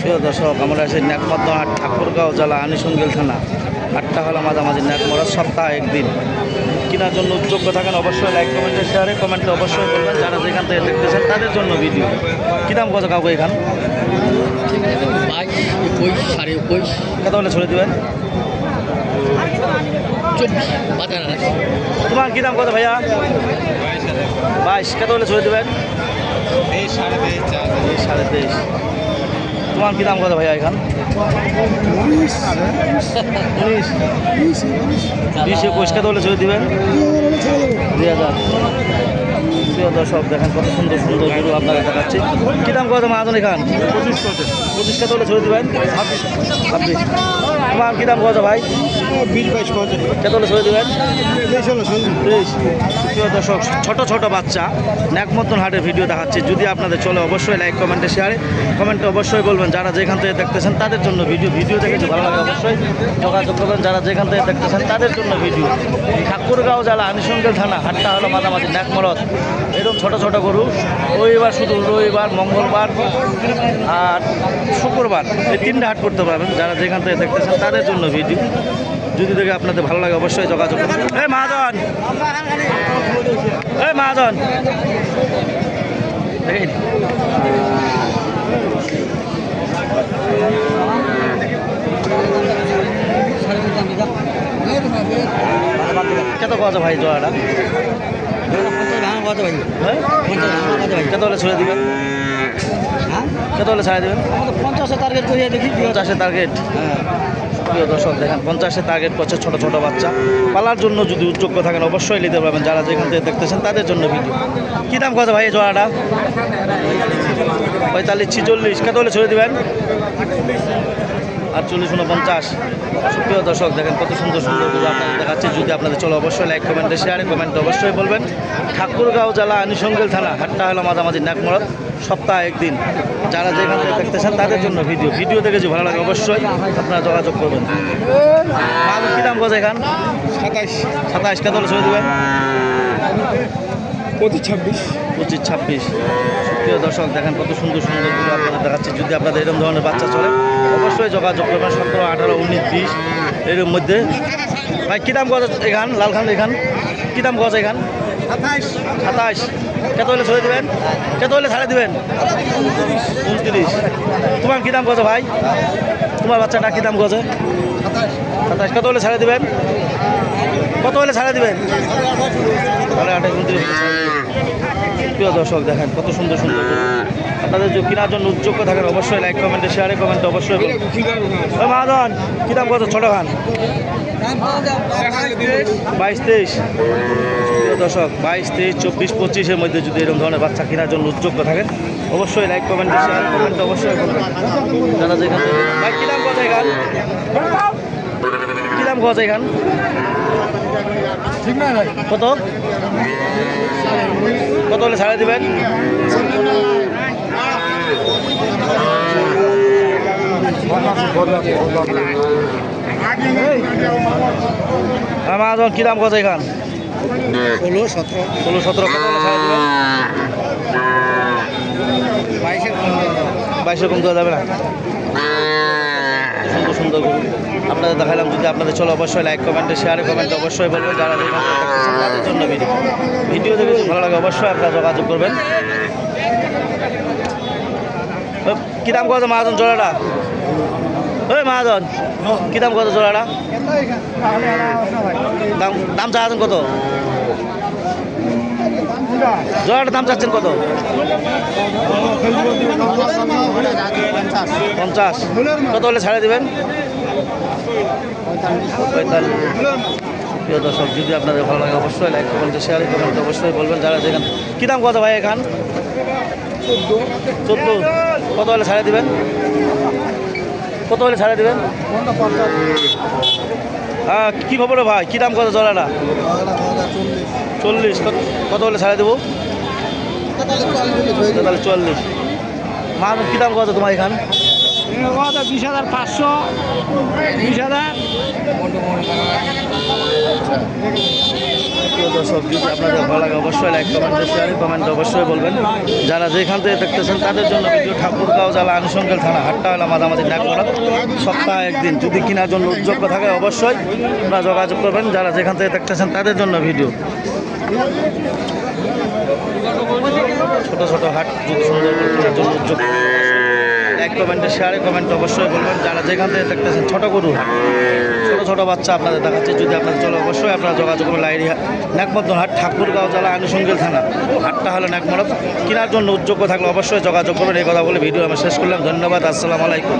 প্রিয় দর্শক, আমরা আছি ন্যাকমদ্দ হাট ঠাকুরগাঁও জেলা আনিসঙ্গিল থানা। আটটা হলো মাঝামাঝি ন্যাকমরা সপ্তাহে একদিন। কেনার জন্য যোগ্য থাকেন অবশ্যই লাইক কমেন্টে শেয়ারে কমেন্টে অবশ্যই করবেন যারা যেখান থেকে দেখতেছেন তাদের জন্য ভিডিও কী দাম কত কাউকে এখান? কত হলে ছড়ে দেবেন? তোমার কী দাম কত ভাইয়া? বাইশ, কত হলে ছড়ে দেবেন? সাড়ে তেইশ তোমার কি দাম কত ভাইয়া এখান? উনিশ। বিশ একুশ কত হলে দিবেন দেবেন দুই হাজার। দর্শক দেখেন কত সুন্দর সুন্দর গরু আপনারা দেখাচ্ছি। কী দাম কত মাহাজন এখান পঁচিশ কত হলে ছড়ে দেবেন? ছাব্বিশ। তোমার কী দাম কত ভাই? বিশ বাইশ কত কত হলে ছড়ে দেবেন। তেইশ। দর্শক ছোট ছোট বাচ্চা ন্যাকমতন হাটের ভিডিও দেখাচ্ছি। যদি আপনাদের চলে অবশ্যই লাইক কমেন্টে শেয়ারে কমেন্টে অবশ্যই বলবেন যারা যেখান থেকে দেখতেছেন তাদের জন্য ভিডিও ভিডিও দেখেছে ভালো লাগে অবশ্যই যোগাযোগ করবেন। যারা যেখান থেকে দেখতেছেন তাদের জন্য ভিডিও ঠাকুরগাঁও জেলা আনিসঙ্গেল থানা হাটটা হলো মাঝামাঝি ন্যাকমরত এরকম ছোট ছোট গরু। রবিবার শুধু রবিবার, মঙ্গলবার আর শুক্রবার এই তিনটে হাট করতে পারবেন। যারা যেখান থেকে দেখতেছেন, তাদের জন্য ভিডিও। যদি দেখে আপনাদের ভালো লাগে, অবশ্যই যোগাযোগ করবেন এই মাহাজন! এই মাহাজন! দেখেন। কত কত ভাই জোয়াটা কত হ্যাঁ? কত হলে ছেড়ে দিবেন? হ্যাঁ? কত হলে ছাড়ে দেবেন? আমাদের পঞ্চাশে টার্গেট করিয়ে দেখি পঞ্চাশের টার্গেট হ্যাঁ। প্রিয় দর্শক দেখেন পঞ্চাশের টার্গেট করছে ছোট ছোট বাচ্চা। পালার জন্য যদি উদ্যোগ্য থাকেন অবশ্যই নিতে পারবেন। যারা যেখান থেকে দেখতেছেন তাদের জন্য ভিডিও কী দাম কত ভাই জোড়াটা? পঁয়তাল্লিশ ছিচল্লিশ। কত হলে ছেড়ে দেবেন? আটচল্লিশ উনপঞ্চাশ। সুপ্রিয় দর্শক দেখেন কত সুন্দর সুন্দরগুলো আপনাদের দেখাচ্ছে। যদি আপনাদের চলো অবশ্যই লাইক কমেন্টে শেয়ারে কমেন্টে অবশ্যই বলবেন। ঠাকুরগাঁও জেলা আনিসঙ্গেল থানা হাটটা হলো মাঝামাঝি নাকমরত সপ্তাহে একদিন যারা যেখান থেকে দেখতেছেন তাদের জন্য ভিডিও ভিডিও দেখে যদি ভালো লাগে অবশ্যই আপনারা যোগাযোগ করবেন। কী দাম গজ এখান সাতাইশ। সাতাইশ কত হলে ছেড়ে দেবেন? পঁচিশ ছাব্বিশ। পঁচিশ ছাব্বিশ। প্রিয় দর্শক দেখেন কত সুন্দর সুন্দরগুলো আপনাদের দেখাচ্ছে। যদি আপনাদের এরকম ধরনের বাচ্চা চলে অবশ্যই যোগাযোগ করবেন সতেরো আঠারো উনিশ বিশ এর মধ্যে। ভাই কী দাম গজ এখান? লালখান এখান? কী দাম গজ এখান? সাতাইশ। কত হলে ছেড়ে দেবেন? কত হলে ছাড়ে দেবেন? উনত্রিশ। তোমার কী দাম গজ ভাই? তোমার বাচ্চাটা কী দাম গজে? সাতাইশ। কত হলে ছাড়ে দেবেন? কত হলে ছাড়ে দেবেন? সাড়ে আঠাশ উনত্রিশ। প্রিয় দর্শক দেখেন কত সুন্দর সুন্দর। আপনাদের যে কেনার জন্য উদ্যোগ্য থাকেন অবশ্যই লাইক কমেন্টে শেয়ারে কমেন্টে অবশ্যই মহাজন কী দাম কত? ছোটো খান বাইশ তেইশ। প্রিয় দর্শক বাইশ তেইশ চব্বিশ পঁচিশের মধ্যে যদি এরকম ধরনের বাচ্চা কেনার জন্য উদ্যোগ্য থাকেন অবশ্যই লাইক কমেন্টে শেয়ার কমেন্টে অবশ্যই করবেন যারা যেখান ভাই কী দাম কত এখান? কী দাম কত এখান? ঠিক না কত? কত হলে ছাড়ে দেবেন? আমার কী দাম কত এখান? ষোলো সতেরো। ষোলো সতেরো কত হলে ছাড়ে দেবেন? বাইশের বাইশে কম দেওয়া যাবে না? সুন্দর সুন্দর আপনাদের দেখালাম যদি আপনাদের চলো অবশ্যই লাইক কমেন্টে শেয়ারে কমেন্টে অবশ্যই বলবেন। যারা তাদের জন্য ভিডিও ভিডিও যদি ভালো লাগে অবশ্যই আপনারা যোগাযোগ করবেন। কী দাম কত মহাজন জোড়াটা? ওই মহাজন, কী দাম কত জোড়াটা? দাম দাম চাচ্ছেন কত? জোড়াটার দাম চাচ্ছেন কত? পঞ্চাশ। কত হলে ছাড়ে দেবেন? প্রিয় দর্শক যদি আপনাদের ভালো লাগে অবশ্যই লাইক কমেন্টে শেয়ার কমেন্ট অবশ্যই বলবেন যারা যেখান কী দাম কত ভাই এখান? চোদ্দ। কত হলে ছাড়ে দিবেন? কত হলে ছাড়ে দিবেন? হ্যাঁ কী খবর ভাই? কী দাম কত জলাটা চল্লিশ। কত হলে ছাড়ে দেবো? তাহলে চুয়াল্লিশ। মা কী দাম কত তোমার এখান? বিশ হাজার পাঁচশো, বিশ হাজার। যদি ভালো লাগে অবশ্যই কমেন্টে কমেন্টে অবশ্যই বলবেন। যারা যেখান থেকে দেখতেছেন, তাদের জন্য ভিডিও ঠাকুরগাঁও জেলা আনুষঙ্গেল থানা, হাটটা হলো মাঝামাঝি নাকমোড়া সপ্তাহে একদিন যদি কেনার জন্য উদ্যোগ্য থাকে, অবশ্যই আপনারা যোগাযোগ করবেন। যারা যেখান থেকে দেখতেছেন, তাদের জন্য ভিডিও ছোট ছোট হাট যদি সুন্দর জন্য উদ্যোগ লাইক কমেন্টে শেয়ারে কমেন্ট অবশ্যই বলবেন। যারা যেখান থেকে দেখতেছেন, ছোট গরু, ছোটো, ছোট বাচ্চা আপনাদের দেখাচ্ছে। যদি আপনাদের চলে, অবশ্যই আপনারা যোগাযোগ করবেন লাইরি নাকমদ্দন হাট ঠাকুরগাঁও জেলা আনুষঙ্গিল থানা। হাটটা হলো নাকমরদ কেনার জন্য উদ্যোগ্য থাকলে অবশ্যই যোগাযোগ করবেন এই কথা বলে ভিডিও আমি শেষ করলাম। ধন্যবাদ। আসসালামু আলাইকুম।